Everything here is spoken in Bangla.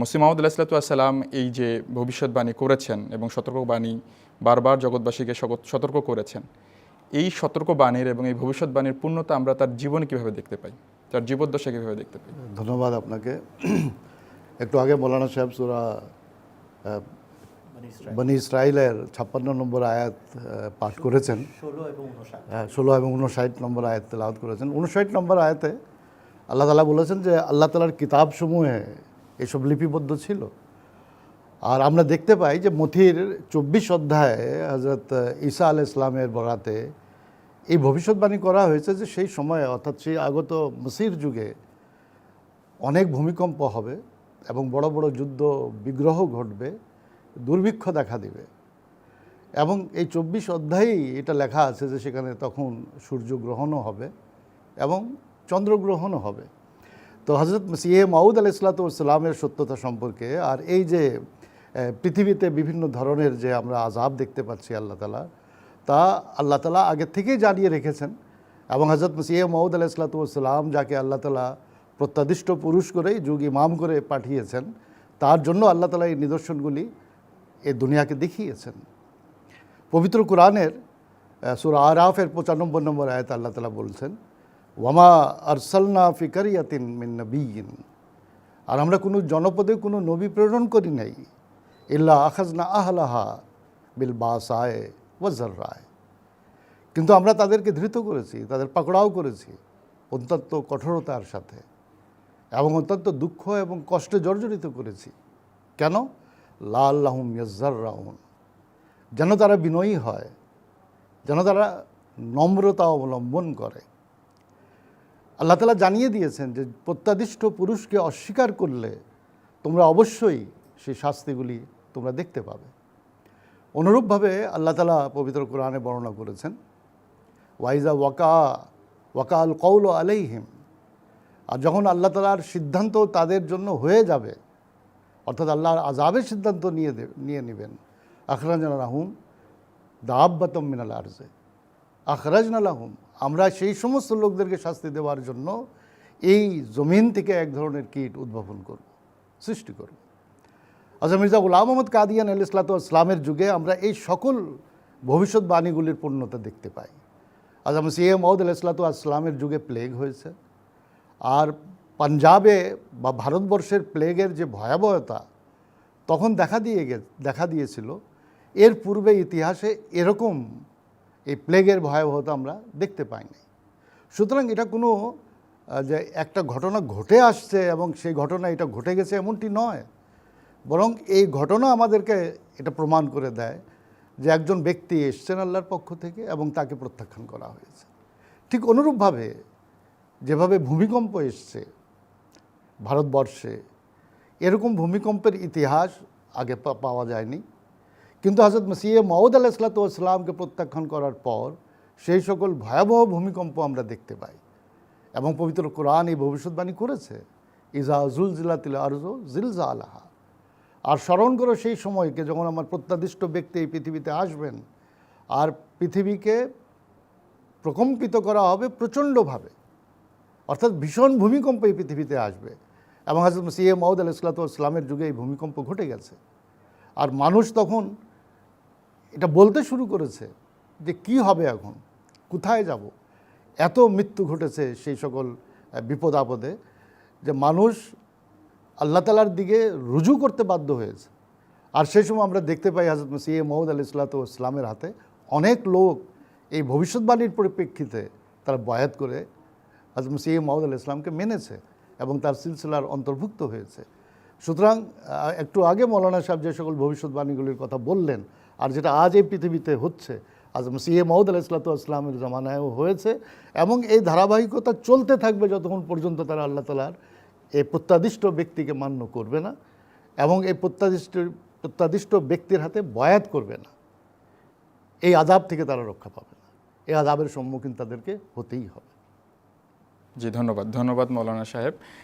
মুসিম মাহমুদ আলাহিসাল্লাম এই যে ভবিষ্যৎবাণী করেছেন এবং সতর্কবাণী বারবার জগৎবাসীকে সতর্ক করেছেন এই সতর্কবাণীর এবং এই ভবিষ্যৎবাণীর পূর্ণতা আমরা তার জীবনে কীভাবে দেখতে পাই? তার জীবদ্দশা কীভাবে দেখতে পাই? ধন্যবাদ আপনাকে। একটু আগে মৌলানা সাহেব সুরা বনি ইসরায়েলের ছাপ্পান্ন নম্বর আয়াত পাঠ করেছেন। ষোলো এবং উনষাট হ্যাঁ ষোলো এবং উনষাট নম্বর আয়াত তেলাওয়াত করেছেন। উনষাট নম্বর আয়াতে আল্লাহ তালা বলেছেন যে আল্লাহ তালার কিতাবসমূহে এসব লিপিবদ্ধ ছিল। আর আমরা দেখতে পাই যে মথির চব্বিশ অধ্যায়ে হজরত ঈসা আল ইসলামের বরাতে এই ভবিষ্যৎবাণী করা হয়েছে যে সেই সময়ে, অর্থাৎ সেই আগত মসির যুগে অনেক ভূমিকম্প হবে এবং বড় বড় যুদ্ধ, বিগ্রহ ঘটবে, দুর্ভিক্ষ দেখা দিবে। এবং এই চব্বিশ অধ্যায়েই এটা লেখা আছে যে সেখানে তখন সূর্যগ্রহণও হবে এবং চন্দ্রগ্রহণও হবে। তো হজরত মসিহে মাউদ আল ইসলাতামের সত্যতা সম্পর্কে আর এই যে পৃথিবীতে বিভিন্ন ধরনের যে আমরা আজাব দেখতে পাচ্ছি আল্লাহ তালা তা আল্লাহ তালা আগের থেকেই জানিয়ে রেখেছেন। এবং হজরত মসিহে মাউদ আল ইসলাতাম যাকে আল্লাহ তালা প্রত্যাদিষ্ট পুরুষ করেই যুগ ইমাম করে পাঠিয়েছেন, তার জন্য আল্লাহ তালা এই নিদর্শনগুলি এ দুনিয়াকে দেখিয়েছেন। পবিত্র কোরআনের সুর আরাফের পঁচানব্বই নম্বর আয়াত আল্লাহ তালা বলছেন ওয়ামা আরসালনা ফিকারিয়াতিন মিন নবীন আর আমরা কোনো জনপদে কোনো নবী প্রেরণ করি নাই। ইল্লা আখাজনা আহলাহা বিল বাসায় ওয়াজার রায় কিন্তু আমরা তাদেরকে ধৃত করেছি, তাদের পাকড়াও করেছি অত্যন্ত কঠোরতার সাথে এবং অত্যন্ত দুঃখ এবং কষ্টে জর্জরিত করেছি। কেন? লা আল্লাহম ইয়াজ্জার রাউন যেন তারা বিনয়ী হয়, যেন তারা নম্রতা অবলম্বন করে। আল্লাহ তালা জানিয়ে দিয়েছেন যে প্রত্যাদিষ্ট পুরুষকে অস্বীকার করলে তোমরা অবশ্যই সেই শাস্তিগুলি তোমরা দেখতে পাবে। অনুরূপভাবে আল্লাহ তালা পবিত্র কোরআনে বর্ণনা করেছেন, ওয়াইজা ওয়াকা, ওয়াকাল কৌল আলাইহিম। আর যখন আল্লাহ তালার সিদ্ধান্ত তাদের জন্য হয়ে যাবে, অর্থাৎ আল্লাহর আজাবের সিদ্ধান্ত নিয়ে নিয়ে নেবেন আখরাজান রাহুম দাব্বাতম মিনাল আরজে। আখরাজন আলাহুম আমরা সেই সমস্ত লোকদেরকে শাস্তি দেওয়ার জন্য এই জমিন থেকে এক ধরনের কীট উদ্ভাবন করব, সৃষ্টি করব। আচ্ছা মির্জা গুলাম মোহাম্মদ কাদিয়ান আল ইসলাত ইসলামের যুগে আমরা এই সকল ভবিষ্যৎবাণীগুলির পূর্ণতা দেখতে পাই। আজ আমি সি এ মৌদ আল ইসলাত ইসলামের যুগে প্লেগ হয়েছে। আর পাঞ্জাবে বা ভারতবর্ষের প্লেগের যে ভয়াবহতা, তখন দেখা দিয়ে দেখা দিয়েছিল। এর পূর্বে ইতিহাসে এরকম এই প্লেগের ভয়াবহতা আমরা দেখতে পাইনি। সুতরাং এটা কোনো যে একটা ঘটনা ঘটে আসছে এবং সেই ঘটনা এটা ঘটে গেছে এমনটি নয়। বরং এই ঘটনা আমাদেরকে এটা প্রমাণ করে দেয় যে একজন ব্যক্তি এসছেন আল্লাহর পক্ষ থেকে এবং তাকে প্রত্যাখ্যান করা হয়েছে। ঠিক অনুরূপভাবে যেভাবে ভূমিকম্প এসছে ভারতবর্ষে, এরকম ভূমিকম্পের ইতিহাস আগে পাওয়া যায়নি। কিন্তু হজরত মসিয়ে মাউদ আলাহ ইসলাতামকে প্রত্যাখ্যান করার পর সেই সকল ভয়াবহ ভূমিকম্প আমরা দেখতে পাই এবং পবিত্র কোরআন এই ভবিষ্যৎবাণী করেছে ইজা জুল জিলাতিল আরজো জিলজা আলাহা। আর স্মরণ করো সেই সময়কে যখন আমার প্রত্যাদিষ্ট ব্যক্তি এই পৃথিবীতে আসবেন, আর পৃথিবীকে প্রকম্পিত করা হবে প্রচণ্ডভাবে, অর্থাৎ ভীষণ ভূমিকম্প এই পৃথিবীতে আসবে। এবং হাজরত সিএ মাউদ আল ইসলামের যুগে এই ভূমিকম্প ঘটে গেছে। আর মানুষ তখন এটা বলতে শুরু করেছে যে কি হবে এখন? কোথায় যাব? এত মৃত্যু ঘটেছে সেই সকল বিপদ আপদে যে মানুষ আল্লাহ তালার দিকে রুজু করতে বাধ্য হয়েছে। আর সেই সময় আমরা দেখতে পাই হাজরত সি এ মৌদ আলি ইসলামের হাতে অনেক লোক এই ভবিষ্যৎবাণীর পরিপ্রেক্ষিতে তারা বয়াত করে হজরত সি এ মৌদ আল ইসলামকে মেনেছে এবং তার সিলসিলার অন্তর্ভুক্ত হয়েছে। সুতরাং একটু আগে মৌলানা সাহেব যে সকল ভবিষ্যৎবাণীগুলির কথা বললেন আর যেটা আজ এই পৃথিবীতে হচ্ছে, আজ সি এ মৌদ আল ইসলামের জামানায়ও হয়েছে, এবং এই ধারাবাহিকতা চলতে থাকবে যতক্ষণ পর্যন্ত তারা আল্লাহ তালার এই প্রত্যাদিষ্ট ব্যক্তিকে মান্য করবে না, এবং এই প্রত্যাদিষ্ট প্রত্যাদিষ্ট ব্যক্তির হাতে বয়াত করবে না। এই আজাব থেকে তারা রক্ষা পাবে না। এই আজাবের সম্মুখীন তাদেরকে হতেই হবে। জি, ধন্যবাদ। ধন্যবাদ মৌলানা সাহেব।